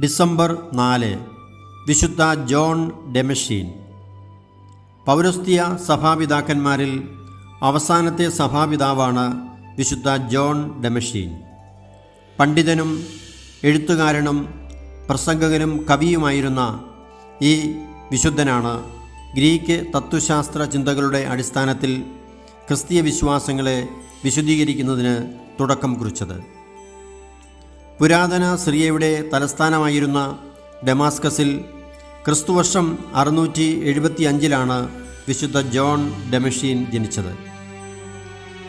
December നാല് വിശുദ്ധ John ഡെമഷീൻ പൗരസ്ത്യ സഭാപിതാക്കന്മാരിൽ അവസാനത്തെ സഭാപിതാവാണ് വിശുദ്ധ ജോൺ ഡെമഷീൻ പണ്ഡിതനും എഴുത്തുകാരനും പ്രസംഗകനും കവിയുമായിരുന്ന ഈ വിശുദ്ധനാണ് ഗ്രീക്ക് തത്വശാസ്ത്ര ചിന്തകളുടെ അടിസ്ഥാനത്തിൽ ക്രിസ്തീയ വിശ്വാസങ്ങളെ വിശദീകരിക്കുന്നതിന് തുടക്കം കുറിച്ചത്. പുരാതന സിറിയയുടെ തലസ്ഥാനമായിരുന്ന ഡെമാസ്കസിൽ ക്രിസ്തുവർഷം അറുന്നൂറ്റി എഴുപത്തി അഞ്ചിലാണ് വിശുദ്ധ ജോൺ ഡെമഷീൻ ജനിച്ചത്.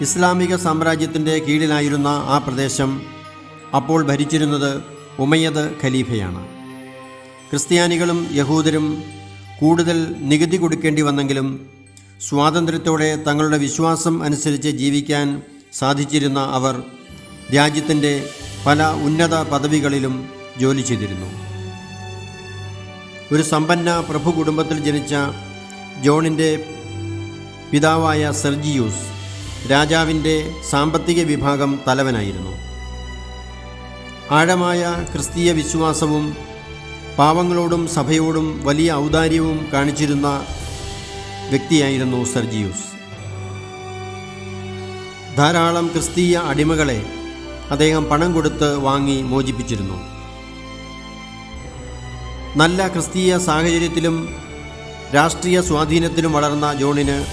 ഇസ്ലാമിക സാമ്രാജ്യത്തിന്റെ കീഴിലായിരുന്ന ആ പ്രദേശം അപ്പോൾ ഭരിച്ചിരുന്നത് ഉമയ്യദ് ഖലീഫയാണ്. ക്രിസ്ത്യാനികളും യഹൂദരും കൂടുതൽ നികുതി കൊടുക്കേണ്ടി വന്നെങ്കിലും സ്വാതന്ത്ര്യത്തോടെ തങ്ങളുടെ വിശ്വാസം അനുസരിച്ച് ജീവിക്കാൻ സാധിച്ചിരുന്ന അവർ രാജ്യത്തിന്റെ പല ഉന്നത പദവികളിലും ജോലി ചെയ്തിരുന്നു. ഒരു സമ്പന്ന പ്രഭു കുടുംബത്തിൽ ജനിച്ച ജോണിന്റെ പിതാവായ സെർജിയൂസ് രാജാവിന്റെ സാമ്പത്തിക വിഭാഗം തലവനായിരുന്നു. ആഴമായ ക്രിസ്തീയ വിശ്വാസവും പാവങ്ങളോടും സഭയോടും വലിയ ഔദാര്യവും കാണിച്ചിരുന്ന വ്യക്തിയായിരുന്നു സെർജിയൂസ്. ധാരാളം ക്രിസ്തീയ അടിമകളെ അദ്ദേഹം പണം കൊടുത്ത് വാങ്ങി മോചിപ്പിച്ചിരുന്നു. നല്ല ക്രിസ്തീയ സാഹചര്യത്തിലും രാഷ്ട്രീയ സ്വാധീനത്തിലും വളർന്ന ജോണിന്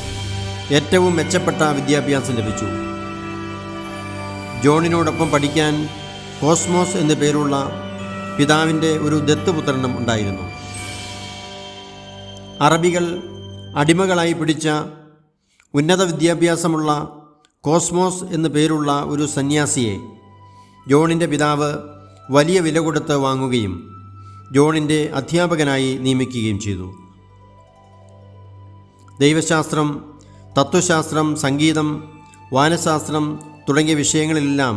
ഏറ്റവും മെച്ചപ്പെട്ട വിദ്യാഭ്യാസം ലഭിച്ചു. ജോണിനോടൊപ്പം പഠിക്കാൻ കോസ്മോസ് എന്നു പേരുള്ള പിതാവിന്റെ ഒരു ദത്തുപുത്രനും ഉണ്ടായിരുന്നു. അറബികൾ അടിമകളായി പിടിച്ച ഉന്നത വിദ്യാഭ്യാസമുള്ള കോസ്മോസ് എന്നു പേരുള്ള ഒരു സന്യാസിയെ ജോണിന്റെ പിതാവ് വലിയ വില കൊടുത്ത് വാങ്ങുകയും ജോണിന്റെ അധ്യാപകനായി നിയമിക്കുകയും ചെയ്തു. ദൈവശാസ്ത്രം തത്വശാസ്ത്രം സംഗീതം വാനശാസ്ത്രം തുടങ്ങിയ വിഷയങ്ങളിലെല്ലാം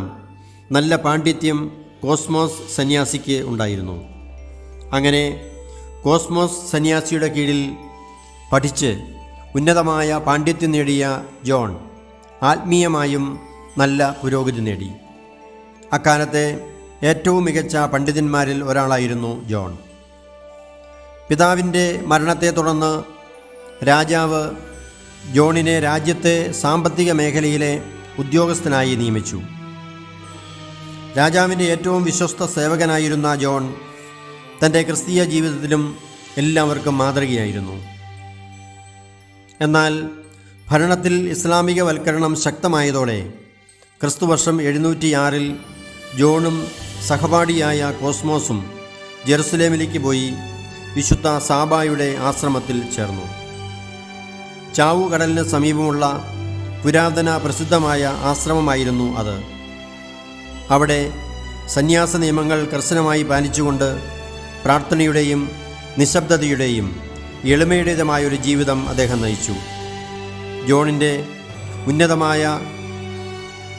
നല്ല പാണ്ഡിത്യം കോസ്മോസ് സന്യാസിക്ക് ഉണ്ടായിരുന്നു. അങ്ങനെ കോസ്മോസ് സന്യാസിയുടെ കീഴിൽ പഠിച്ച് ഉന്നതമായ പാണ്ഡിത്യം നേടിയ ജോൺ ആത്മീയമായും നല്ല പുരോഗതി നേടി. അക്കാലത്തെ ഏറ്റവും മികച്ച പണ്ഡിതന്മാരിൽ ഒരാളായിരുന്നു ജോൺ. പിതാവിന്റെ മരണത്തെ തുടർന്ന് രാജാവ് ജോണിനെ രാജ്യത്തെ സാമ്പത്തിക മേഖലയിലെ ഉദ്യോഗസ്ഥനായി നിയമിച്ചു. രാജാവിന്റെ ഏറ്റവും വിശ്വസ്ത സേവകനായിരുന്ന ജോൺ തന്റെ ക്രിസ്തീയ ജീവിതത്തിലും എല്ലാവർക്കും മാതൃകയായിരുന്നു. എന്നാൽ ഭരണത്തിൽ ഇസ്ലാമികവൽക്കരണം ശക്തമായതോടെ ക്രിസ്തുവർഷം എഴുന്നൂറ്റിയാറിൽ ജോണും സഹപാഠിയായ കോസ്മോസും ജെറുസലേമിലേക്ക് പോയി വിശുദ്ധ സാബായുടെ ആശ്രമത്തിൽ ചേർന്നു. ചാവുകടലിന് സമീപമുള്ള പുരാതന പ്രസിദ്ധമായ ആശ്രമമായിരുന്നു അത്. അവിടെ സന്യാസ നിയമങ്ങൾ കർശനമായി പാലിച്ചുകൊണ്ട് പ്രാർത്ഥനയുടെയും നിശബ്ദതയുടെയും എളിമയുടേതുമായൊരു ജീവിതം അദ്ദേഹം നയിച്ചു. ജോണിന്റെ ഉന്നതമായ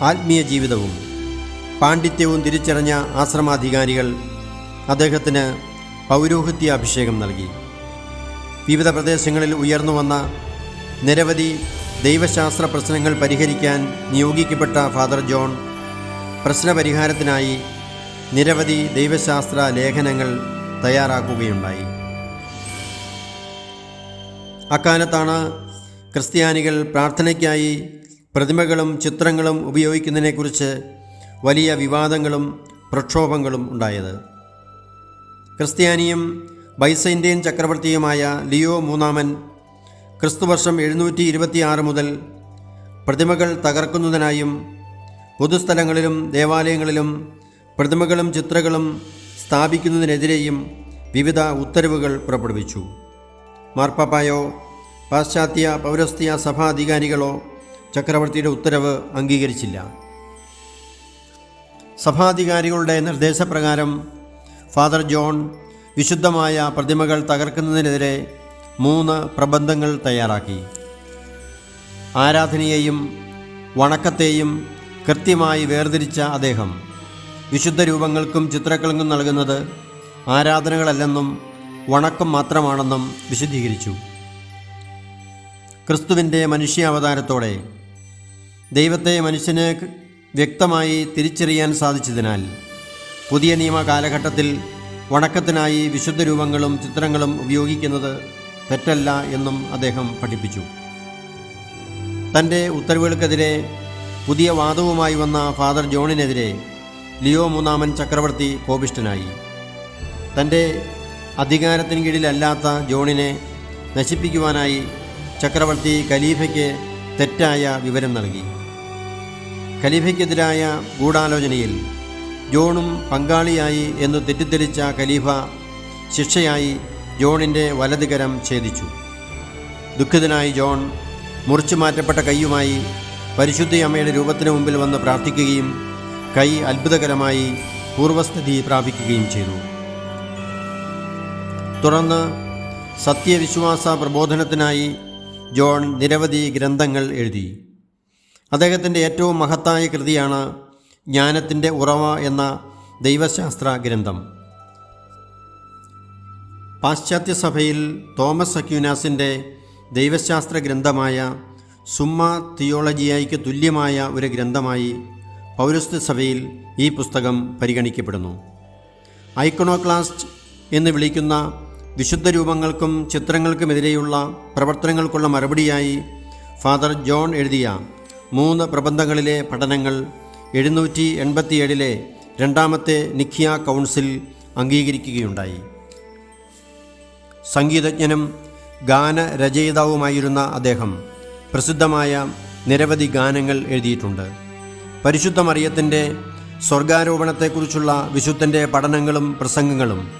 ആത്മീയ ജീവിതവും പാണ്ഡിത്യവും തിരിച്ചറിഞ്ഞ ആശ്രമാധികാരികൾ അദ്ദേഹത്തിന് പൗരോഹിത്യ അഭിഷേകം നൽകി. വിവിധ പ്രദേശങ്ങളിൽ ഉയർന്നു വന്ന നിരവധി ദൈവശാസ്ത്ര പ്രശ്നങ്ങൾ പരിഹരിക്കാൻ നിയോഗിക്കപ്പെട്ട ഫാദർ ജോൺ പ്രശ്നപരിഹാരത്തിനായി നിരവധി ദൈവശാസ്ത്ര ലേഖനങ്ങൾ തയ്യാറാക്കുകയുണ്ടായി. അക്കാലത്താണ് ക്രിസ്ത്യാനികൾ പ്രാർത്ഥനയ്ക്കായി പ്രതിമകളും ചിത്രങ്ങളും ഉപയോഗിക്കുന്നതിനെക്കുറിച്ച് വലിയ വിവാദങ്ങളും പ്രക്ഷോഭങ്ങളും ഉണ്ടായത്. ക്രിസ്ത്യാനിയും ബൈസൈൻഡ്യൻ ചക്രവർത്തിയുമായ ലിയോ മൂന്നാമൻ ക്രിസ്തുവർഷം എഴുന്നൂറ്റി ഇരുപത്തിയാറ് മുതൽ പ്രതിമകൾ തകർക്കുന്നതിനായും പൊതുസ്ഥലങ്ങളിലും ദേവാലയങ്ങളിലും പ്രതിമകളും ചിത്രകളും സ്ഥാപിക്കുന്നതിനെതിരെയും വിവിധ ഉത്തരവുകൾ പുറപ്പെടുവിച്ചു. മാർപ്പാപ്പായോ പാശ്ചാത്യ പൗരസ്ത്യ സഭാധികാരികളോ ചക്രവർത്തിയുടെ ഉത്തരവ് അംഗീകരിച്ചില്ല. സഭാധികാരികളുടെ നിർദ്ദേശപ്രകാരം ഫാദർ ജോൺ വിശുദ്ധമായ പ്രതിമകൾ തകർക്കുന്നതിനെതിരെ മൂന്ന് പ്രബന്ധങ്ങൾ തയ്യാറാക്കി. ആരാധനയെയും വണക്കത്തെയും കൃത്യമായി വേർതിരിച്ച അദ്ദേഹം വിശുദ്ധ രൂപങ്ങൾക്കും ചിത്രങ്ങൾക്കും നൽകുന്നത് ആരാധനകളല്ലെന്നും വണക്കം മാത്രമാണെന്നും വിശദീകരിച്ചു. ക്രിസ്തുവിന്റെ മനുഷ്യാവതാരത്തോടെ ദൈവത്തെ മനുഷ്യന് വ്യക്തമായി തിരിച്ചറിയാൻ സാധിച്ചതിനാൽ പുതിയ നിയമ കാലഘട്ടത്തിൽ വണക്കത്തിനായി വിശുദ്ധ രൂപങ്ങളും ചിത്രങ്ങളും ഉപയോഗിക്കുന്നത് തെറ്റല്ല എന്നും അദ്ദേഹം പഠിപ്പിച്ചു. തന്റെ ഉത്തരവുകൾക്കെതിരെ പുതിയ വാദവുമായി വന്ന ഫാദർ ജോണിനെതിരെ ലിയോ മൂന്നാമൻ ചക്രവർത്തി കോപിഷ്ടനായി തന്റെ അധികാരത്തിന് കീഴിലല്ലാത്ത ജോണിനെ നശിപ്പിക്കുവാനായി ചക്രവർത്തി ഖലീഫയ്ക്ക് തെറ്റായ വിവരം നൽകി. ഖലീഫയ്ക്കെതിരായ ഗൂഢാലോചനയിൽ ജോണും പങ്കാളിയായി എന്ന് തെറ്റിദ്ധരിച്ച ഖലീഫ ശിക്ഷയായി ജോണിന്റെ വലതുകരം ഛേദിച്ചു. ദുഃഖിതനായി ജോൺ മുറിച്ചു മാറ്റപ്പെട്ട കൈയുമായി പരിശുദ്ധി അമ്മയുടെ രൂപത്തിന് മുമ്പിൽ വന്ന് പ്രാർത്ഥിക്കുകയും കൈ അത്ഭുതകരമായി പൂർവസ്ഥിതി പ്രാപിക്കുകയും ചെയ്തു. തുടർന്ന് സത്യവിശ്വാസ പ്രബോധനത്തിനായി ജോൺ നിരവധി ഗ്രന്ഥങ്ങൾ എഴുതി. അദ്ദേഹത്തിന്റെ ഏറ്റവും മഹത്തായ കൃതിയാണ് ജ്ഞാനത്തിന്റെ ഉറവ എന്ന ദൈവശാസ്ത്ര ഗ്രന്ഥം. പാശ്ചാത്യ സഭയിൽ തോമസ് അക്യൂനാസിന്റെ ദൈവശാസ്ത്ര ഗ്രന്ഥമായ സുമ്മ തിയോളജിയായിക്ക് തുല്യമായ ഒരു ഗ്രന്ഥമായി പൗരസ്ത്യ സഭയിൽ ഈ പുസ്തകം പരിഗണിക്കപ്പെടുന്നു. ഐക്കണോക്ലാസ്റ്റ് എന്ന് വിളിക്കുന്ന വിശുദ്ധ രൂപങ്ങൾക്കും ചിത്രങ്ങൾക്കുമെതിരെയുള്ള പ്രവർത്തനങ്ങൾക്കുള്ള മറുപടിയായി ഫാദർ ജോൺ എഴുതിയ മൂന്ന് പ്രബന്ധങ്ങളിലെ പഠനങ്ങൾ എഴുന്നൂറ്റി എൺപത്തിയേഴിലെ രണ്ടാമത്തെ നിഖിയ കൗൺസിൽ അംഗീകരിക്കുകയുണ്ടായി. സംഗീതജ്ഞനും ഗാനരചയിതാവുമായിരുന്ന അദ്ദേഹം പ്രസിദ്ധമായ നിരവധി ഗാനങ്ങൾ എഴുതിയിട്ടുണ്ട്. പരിശുദ്ധ മറിയത്തിന്റെ സ്വർഗാരോപണത്തെക്കുറിച്ചുള്ള വിശുദ്ധന്റെ പഠനങ്ങളും പ്രസംഗങ്ങളും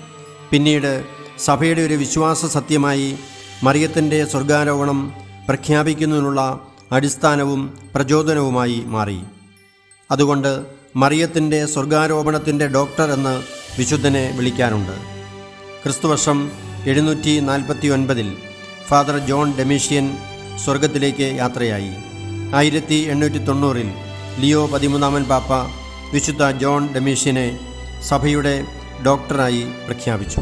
പിന്നീട് സഭയുടെ ഒരു വിശ്വാസ സത്യമായി മറിയത്തിന്റെ സ്വർഗാരോപണം പ്രഖ്യാപിക്കുന്നതിനുള്ള അടിസ്ഥാനവും പ്രചോദനവുമായി മാറി. അതുകൊണ്ട് മറിയത്തിന്റെ സ്വർഗാരോപണത്തിന്റെ ഡോക്ടർ എന്ന് വിശുദ്ധനെ വിളിക്കാറുണ്ട് ക്രിസ്തുവർഷം എഴുന്നൂറ്റി നാൽപ്പത്തി ഒൻപതിൽ ഫാദർ ജോൺ ഡെമീഷ്യൻ സ്വർഗത്തിലേക്ക് യാത്രയായി. ആയിരത്തി എണ്ണൂറ്റി തൊണ്ണൂറിൽ ലിയോ പതിമൂന്നാമൻ പാപ്പ വിശുദ്ധ ജോൺ ഡെമീഷ്യനെ സഭയുടെ ഡോക്ടറായി പ്രഖ്യാപിച്ചു.